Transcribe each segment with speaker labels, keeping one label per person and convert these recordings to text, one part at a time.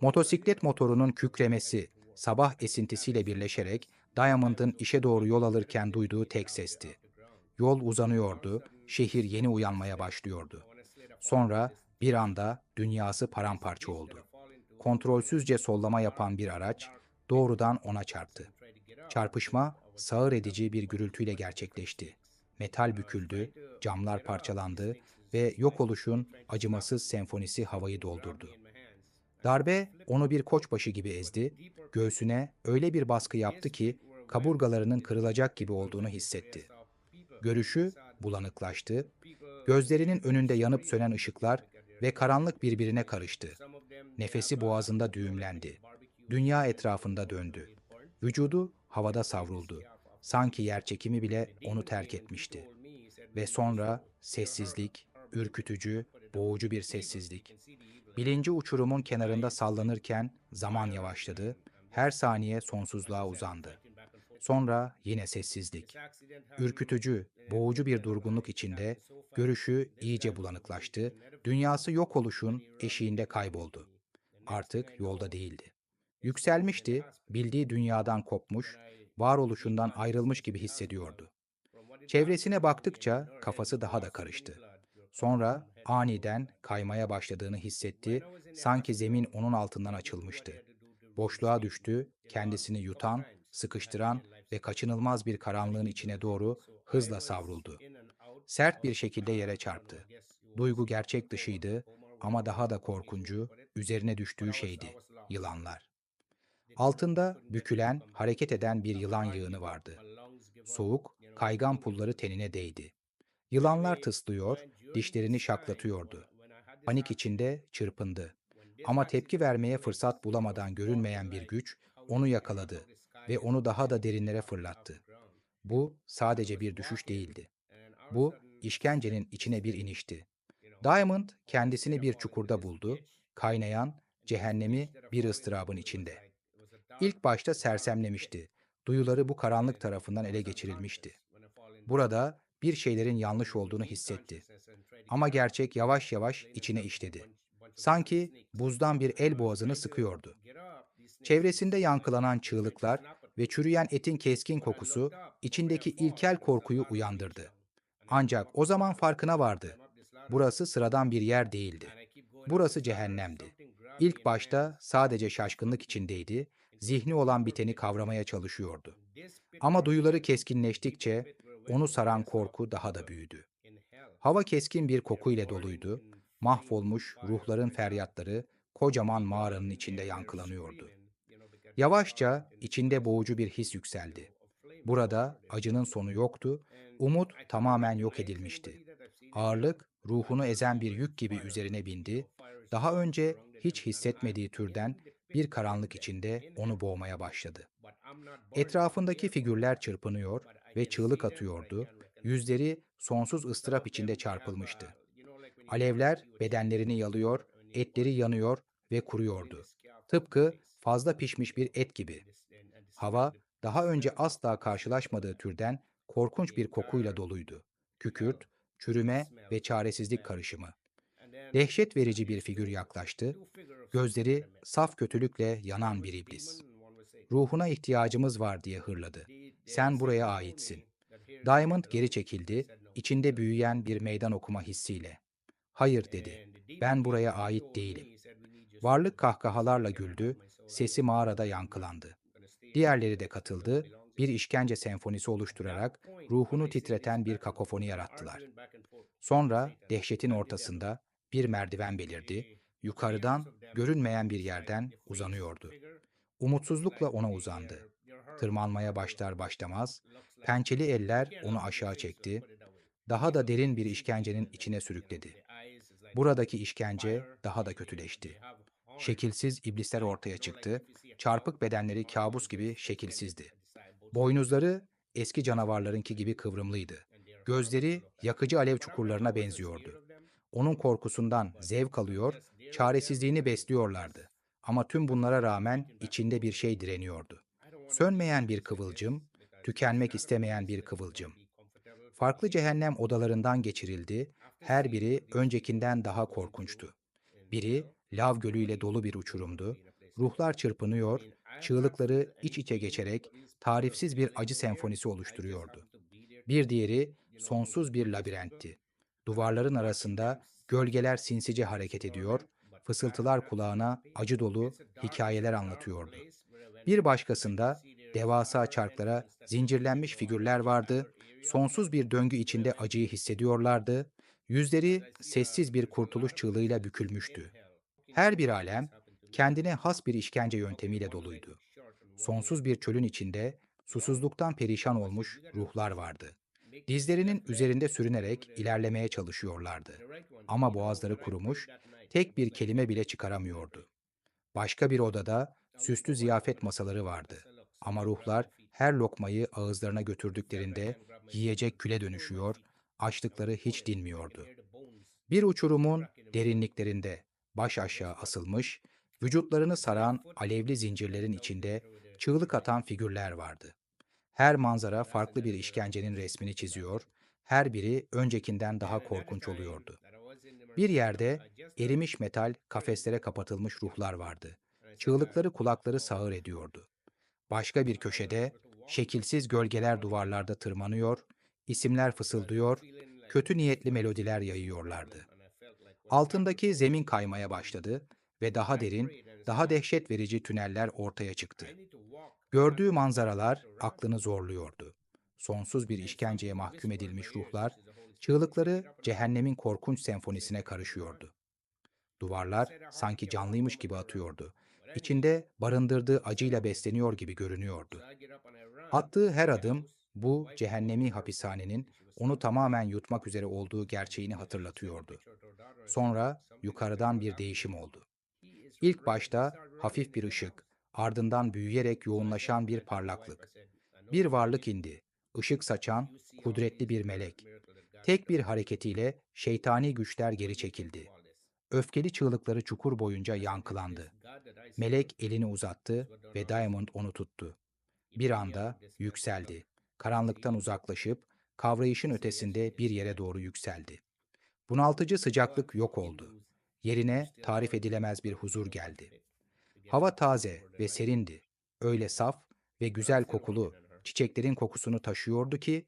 Speaker 1: Motosiklet motorunun kükremesi, sabah esintisiyle birleşerek Diamond'ın işe doğru yol alırken duyduğu tek sesti. Yol uzanıyordu, şehir yeni uyanmaya başlıyordu. Sonra bir anda dünyası paramparça oldu. Kontrolsüzce sollama yapan bir araç doğrudan ona çarptı. Çarpışma sağır edici bir gürültüyle gerçekleşti. Metal büküldü, camlar parçalandı ve yok oluşun acımasız senfonisi havayı doldurdu. Darbe onu bir koçbaşı gibi ezdi, göğsüne öyle bir baskı yaptı ki kaburgalarının kırılacak gibi olduğunu hissetti. Görüşü bulanıklaştı, gözlerinin önünde yanıp sönen ışıklar ve karanlık birbirine karıştı. Nefesi boğazında düğümlendi. Dünya etrafında döndü. Vücudu havada savruldu. Sanki yerçekimi bile onu terk etmişti. Ve sonra sessizlik, ürkütücü, boğucu bir sessizlik. Bilinci uçurumun kenarında sallanırken zaman yavaşladı, her saniye sonsuzluğa uzandı. Sonra yine sessizlik. Ürkütücü, boğucu bir durgunluk içinde görüşü iyice bulanıklaştı, dünyası yok oluşun eşiğinde kayboldu. Artık yolda değildi. Yükselmişti, bildiği dünyadan kopmuş, varoluşundan ayrılmış gibi hissediyordu. Çevresine baktıkça kafası daha da karıştı. Sonra aniden kaymaya başladığını hissetti, sanki zemin onun altından açılmıştı. Boşluğa düştü, kendisini yutan, sıkıştıran ve kaçınılmaz bir karanlığın içine doğru hızla savruldu. Sert bir şekilde yere çarptı. Duygu gerçek dışıydı ama daha da korkuncu, üzerine düştüğü şeydi, yılanlar. Altında bükülen, hareket eden bir yılan yığını vardı. Soğuk, kaygan pulları tenine değdi. Yılanlar tıslıyor, dişlerini şaklatıyordu. Panik içinde çırpındı. Ama tepki vermeye fırsat bulamadan görünmeyen bir güç onu yakaladı ve onu daha da derinlere fırlattı. Bu sadece bir düşüş değildi. Bu işkencenin içine bir inişti. Diamond kendisini bir çukurda buldu, kaynayan, cehennemi bir ıstırabın içinde. İlk başta sersemlemişti. Duyuları bu karanlık tarafından ele geçirilmişti. Burada bir şeylerin yanlış olduğunu hissetti. Ama gerçek yavaş yavaş içine işledi. Sanki buzdan bir el boğazını sıkıyordu. Çevresinde yankılanan çığlıklar ve çürüyen etin keskin kokusu içindeki ilkel korkuyu uyandırdı. Ancak o zaman farkına vardı. Burası sıradan bir yer değildi. Burası cehennemdi. İlk başta sadece şaşkınlık içindeydi, zihni olan biteni kavramaya çalışıyordu. Ama duyuları keskinleştikçe onu saran korku daha da büyüdü. Hava keskin bir koku ile doluydu. Mahvolmuş ruhların feryatları kocaman mağaranın içinde yankılanıyordu. Yavaşça içinde boğucu bir his yükseldi. Burada acının sonu yoktu, umut tamamen yok edilmişti. Ağırlık ruhunu ezen bir yük gibi üzerine bindi, daha önce hiç hissetmediği türden bir karanlık içinde onu boğmaya başladı. Etrafındaki figürler çırpınıyor ve çığlık atıyordu, yüzleri sonsuz ıstırap içinde çarpılmıştı. Alevler bedenlerini yalıyor, etleri yanıyor ve kuruyordu. Tıpkı fazla pişmiş bir et gibi. Hava daha önce asla karşılaşmadığı türden korkunç bir kokuyla doluydu. Kükürt, çürüme ve çaresizlik karışımı. Dehşet verici bir figür yaklaştı. Gözleri saf kötülükle yanan bir iblis. Ruhuna ihtiyacımız var diye hırladı. Sen buraya aitsin. Diamond geri çekildi, içinde büyüyen bir meydan okuma hissiyle. Hayır dedi. Ben buraya ait değilim. Varlık kahkahalarla güldü, sesi mağarada yankılandı. Diğerleri de katıldı, bir işkence senfonisi oluşturarak ruhunu titreten bir kakofoni yarattılar. Sonra dehşetin ortasında bir merdiven belirdi, yukarıdan görünmeyen bir yerden uzanıyordu. Umutsuzlukla ona uzandı. Tırmanmaya başlar başlamaz, pençeli eller onu aşağı çekti, daha da derin bir işkencenin içine sürükledi. Buradaki işkence daha da kötüleşti. Şekilsiz iblisler ortaya çıktı, çarpık bedenleri kabus gibi şekilsizdi. Boynuzları eski canavarlarınki gibi kıvrımlıydı. Gözleri yakıcı alev çukurlarına benziyordu. Onun korkusundan zevk alıyor, çaresizliğini besliyorlardı. Ama tüm bunlara rağmen içinde bir şey direniyordu. Sönmeyen bir kıvılcım, tükenmek istemeyen bir kıvılcım. Farklı cehennem odalarından geçirildi, her biri öncekinden daha korkunçtu. Biri lav gölüyle dolu bir uçurumdu. Ruhlar çırpınıyor, çığlıkları iç içe geçerek tarifsiz bir acı senfonisi oluşturuyordu. Bir diğeri sonsuz bir labirentti. Duvarların arasında gölgeler sinsice hareket ediyor, fısıltılar kulağına acı dolu hikayeler anlatıyordu. Bir başkasında devasa çarklara zincirlenmiş figürler vardı, sonsuz bir döngü içinde acıyı hissediyorlardı, yüzleri sessiz bir kurtuluş çığlığıyla bükülmüştü. Her bir alem kendine has bir işkence yöntemiyle doluydu. Sonsuz bir çölün içinde susuzluktan perişan olmuş ruhlar vardı. Dizlerinin üzerinde sürünerek ilerlemeye çalışıyorlardı. Ama boğazları kurumuş, tek bir kelime bile çıkaramıyordu. Başka bir odada süslü ziyafet masaları vardı. Ama ruhlar her lokmayı ağızlarına götürdüklerinde yiyecek küle dönüşüyor, açlıkları hiç dinmiyordu. Bir uçurumun derinliklerinde baş aşağı asılmış, vücutlarını saran alevli zincirlerin içinde çığlık atan figürler vardı. Her manzara farklı bir işkencenin resmini çiziyor, her biri öncekinden daha korkunç oluyordu. Bir yerde erimiş metal kafeslere kapatılmış ruhlar vardı. Çığlıkları kulakları sağır ediyordu. Başka bir köşede şekilsiz gölgeler duvarlarda tırmanıyor, isimler fısıldıyor, kötü niyetli melodiler yayıyorlardı. Altındaki zemin kaymaya başladı ve daha derin, daha dehşet verici tüneller ortaya çıktı. Gördüğü manzaralar aklını zorluyordu. Sonsuz bir işkenceye mahkum edilmiş ruhlar, çığlıkları cehennemin korkunç senfonisine karışıyordu. Duvarlar sanki canlıymış gibi atıyordu. İçinde barındırdığı acıyla besleniyor gibi görünüyordu. Attığı her adım bu cehennemi hapishanenin onu tamamen yutmak üzere olduğu gerçeğini hatırlatıyordu. Sonra yukarıdan bir değişim oldu. İlk başta hafif bir ışık, ardından büyüyerek yoğunlaşan bir parlaklık. Bir varlık indi, ışık saçan, kudretli bir melek. Tek bir hareketiyle şeytani güçler geri çekildi. Öfkeli çığlıkları çukur boyunca yankılandı. Melek elini uzattı ve Diamond onu tuttu. Bir anda yükseldi. Karanlıktan uzaklaşıp kavrayışın ötesinde bir yere doğru yükseldi. Bunaltıcı sıcaklık yok oldu. Yerine tarif edilemez bir huzur geldi. Hava taze ve serindi. Öyle saf ve güzel kokulu, çiçeklerin kokusunu taşıyordu ki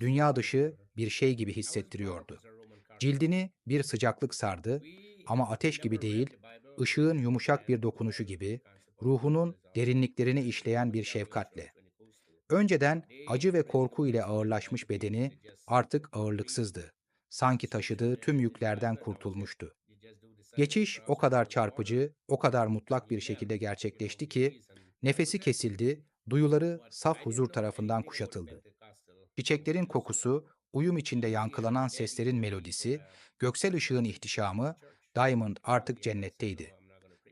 Speaker 1: dünya dışı bir şey gibi hissettiriyordu. Cildini bir sıcaklık sardı ama ateş gibi değil, ışığın yumuşak bir dokunuşu gibi, ruhunun derinliklerine işleyen bir şefkatle. Önceden acı ve korku ile ağırlaşmış bedeni artık ağırlıksızdı. Sanki taşıdığı tüm yüklerden kurtulmuştu. Geçiş o kadar çarpıcı, o kadar mutlak bir şekilde gerçekleşti ki nefesi kesildi, duyuları saf huzur tarafından kuşatıldı. Çiçeklerin kokusu, uyum içinde yankılanan seslerin melodisi, göksel ışığın ihtişamı, Diamond artık cennetteydi.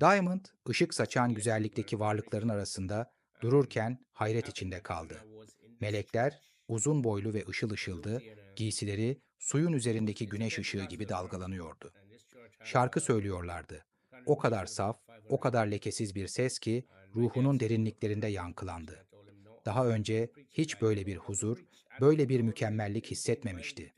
Speaker 1: Diamond, ışık saçan güzellikteki varlıkların arasında dururken hayret içinde kaldı. Melekler, uzun boylu ve ışıl ışıldı, giysileri suyun üzerindeki güneş ışığı gibi dalgalanıyordu. Şarkı söylüyorlardı. O kadar saf, o kadar lekesiz bir ses ki ruhunun derinliklerinde yankılandı. Daha önce hiç böyle bir huzur, böyle bir mükemmellik hissetmemişti.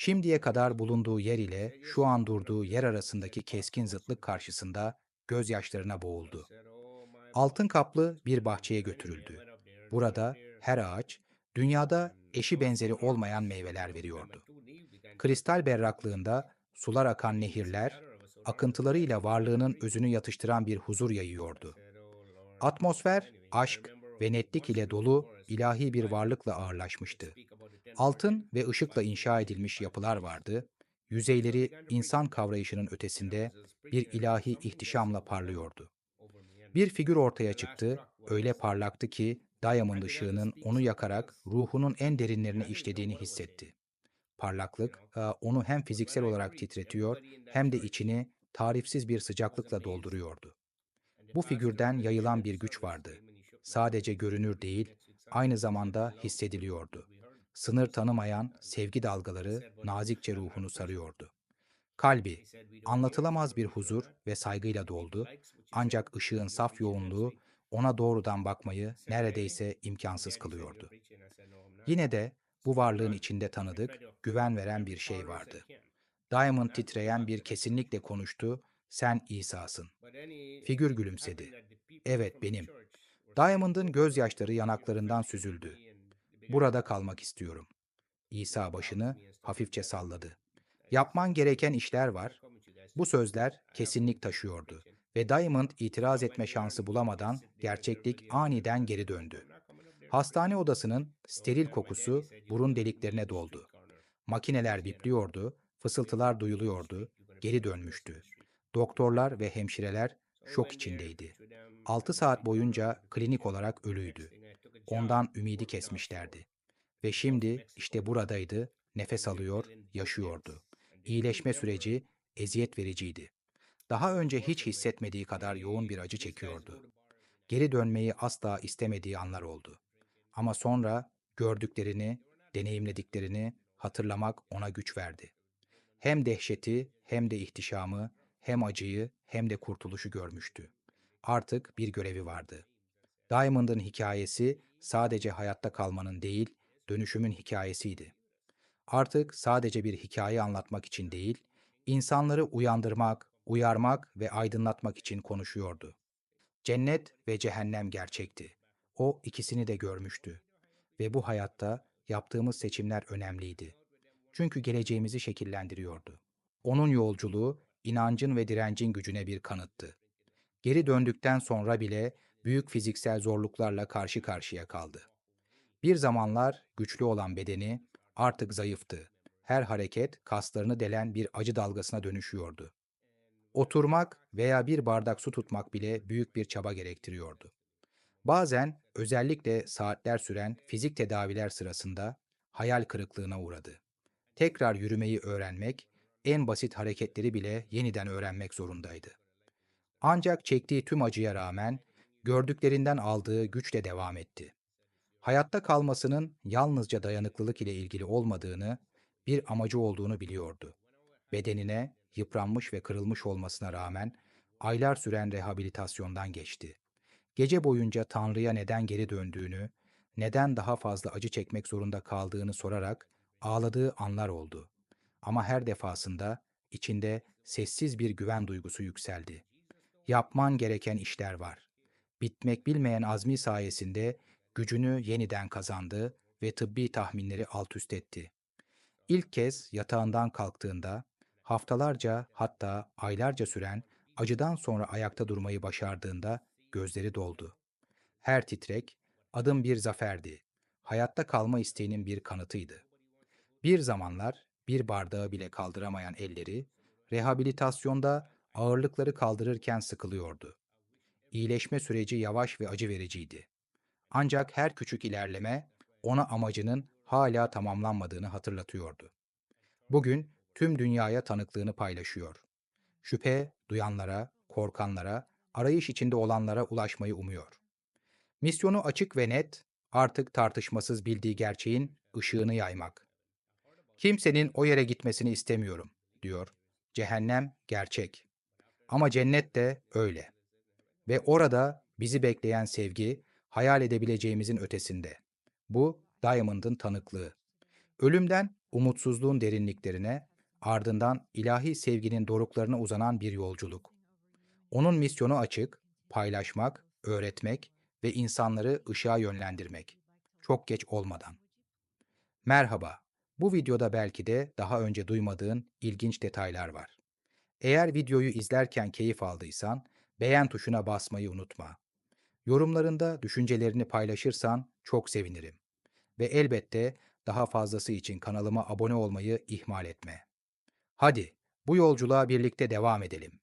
Speaker 1: Şimdiye kadar bulunduğu yer ile şu an durduğu yer arasındaki keskin zıtlık karşısında gözyaşlarına boğuldu. Altın kaplı bir bahçeye götürüldü. Burada her ağaç dünyada eşi benzeri olmayan meyveler veriyordu. Kristal berraklığında sular akan nehirler, akıntılarıyla varlığının özünü yatıştıran bir huzur yayıyordu. Atmosfer, aşk ve netlik ile dolu ilahi bir varlıkla ağırlaşmıştı. Altın ve ışıkla inşa edilmiş yapılar vardı, yüzeyleri insan kavrayışının ötesinde bir ilahi ihtişamla parlıyordu. Bir figür ortaya çıktı, öyle parlaktı ki Diamond ışığının onu yakarak ruhunun en derinlerine işlediğini hissetti. Parlaklık e, onu hem fiziksel olarak titretiyor hem de içini tarifsiz bir sıcaklıkla dolduruyordu. Bu figürden yayılan bir güç vardı. Sadece görünür değil, aynı zamanda hissediliyordu. Sınır tanımayan sevgi dalgaları nazikçe ruhunu sarıyordu. Kalbi, anlatılamaz bir huzur ve saygıyla doldu, ancak ışığın saf yoğunluğu ona doğrudan bakmayı neredeyse imkansız kılıyordu. Yine de bu varlığın içinde tanıdık, güven veren bir şey vardı. Diamond titreyen bir kesinlikle konuştu, Sen İsa'sın.
Speaker 2: Figür gülümsedi.
Speaker 1: Evet benim. Diamond'ın gözyaşları yanaklarından süzüldü. Burada kalmak istiyorum. İsa başını hafifçe salladı. Yapman gereken işler var. Bu sözler kesinlik taşıyordu ve Diamond itiraz etme şansı bulamadan gerçeklik aniden geri döndü. Hastane odasının steril kokusu burun deliklerine doldu. Makineler bipliyordu, fısıltılar duyuluyordu, geri dönmüştü. Doktorlar ve hemşireler şok içindeydi. 6 saat boyunca klinik olarak ölüydü. Ondan ümidi kesmişlerdi. Ve şimdi işte buradaydı, nefes alıyor, yaşıyordu. İyileşme süreci eziyet vericiydi. Daha önce hiç hissetmediği kadar yoğun bir acı çekiyordu. Geri dönmeyi asla istemediği anlar oldu. Ama sonra gördüklerini, deneyimlediklerini hatırlamak ona güç verdi. Hem dehşeti, hem de ihtişamı, hem acıyı, hem de kurtuluşu görmüştü. Artık bir görevi vardı. Diamond'ın hikayesi sadece hayatta kalmanın değil, dönüşümün hikayesiydi. Artık sadece bir hikaye anlatmak için değil, insanları uyandırmak, uyarmak ve aydınlatmak için konuşuyordu. Cennet ve cehennem gerçekti. O ikisini de görmüştü. Ve bu hayatta yaptığımız seçimler önemliydi. Çünkü geleceğimizi şekillendiriyordu. Onun yolculuğu inancın ve direncin gücüne bir kanıttı. Geri döndükten sonra bile büyük fiziksel zorluklarla karşı karşıya kaldı. Bir zamanlar güçlü olan bedeni artık zayıftı. Her hareket kaslarını delen bir acı dalgasına dönüşüyordu. Oturmak veya bir bardak su tutmak bile büyük bir çaba gerektiriyordu. Bazen özellikle saatler süren fizik tedaviler sırasında hayal kırıklığına uğradı. Tekrar yürümeyi öğrenmek, en basit hareketleri bile yeniden öğrenmek zorundaydı. Ancak çektiği tüm acıya rağmen gördüklerinden aldığı güçle devam etti. Hayatta kalmasının yalnızca dayanıklılık ile ilgili olmadığını, bir amacı olduğunu biliyordu. Bedenine yıpranmış ve kırılmış olmasına rağmen aylar süren rehabilitasyondan geçti. Gece boyunca Tanrı'ya neden geri döndüğünü, neden daha fazla acı çekmek zorunda kaldığını sorarak ağladığı anlar oldu. Ama her defasında içinde sessiz bir güven duygusu yükseldi. Yapman gereken işler var. Bitmek bilmeyen azmi sayesinde gücünü yeniden kazandı ve tıbbi tahminleri alt üst etti. İlk kez yatağından kalktığında haftalarca hatta aylarca süren acıdan sonra ayakta durmayı başardığında gözleri doldu. Her titrek adım bir zaferdi. Hayatta kalma isteğinin bir kanıtıydı. Bir zamanlar bir bardağı bile kaldıramayan elleri rehabilitasyonda ağırlıkları kaldırırken sıkılıyordu. İyileşme süreci yavaş ve acı vericiydi. Ancak her küçük ilerleme ona amacının hala tamamlanmadığını hatırlatıyordu. Bugün tüm dünyaya tanıklığını paylaşıyor. Şüphe duyanlara, korkanlara, arayış içinde olanlara ulaşmayı umuyor. Misyonu açık ve net, artık tartışmasız bildiği gerçeğin ışığını yaymak. Kimsenin o yere gitmesini istemiyorum, diyor. Cehennem gerçek. Ama cennet de öyle. Ve orada bizi bekleyen sevgi, hayal edebileceğimizin ötesinde. Bu, Diamond'ın tanıklığı. Ölümden umutsuzluğun derinliklerine, ardından ilahi sevginin doruklarına uzanan bir yolculuk. Onun misyonu açık, paylaşmak, öğretmek ve insanları ışığa yönlendirmek. Çok geç olmadan. Merhaba. Bu videoda belki de daha önce duymadığın ilginç detaylar var. Eğer videoyu izlerken keyif aldıysan, beğen tuşuna basmayı unutma. Yorumlarında düşüncelerini paylaşırsan çok sevinirim. Ve elbette daha fazlası için kanalıma abone olmayı ihmal etme. Hadi bu yolculuğa birlikte devam edelim.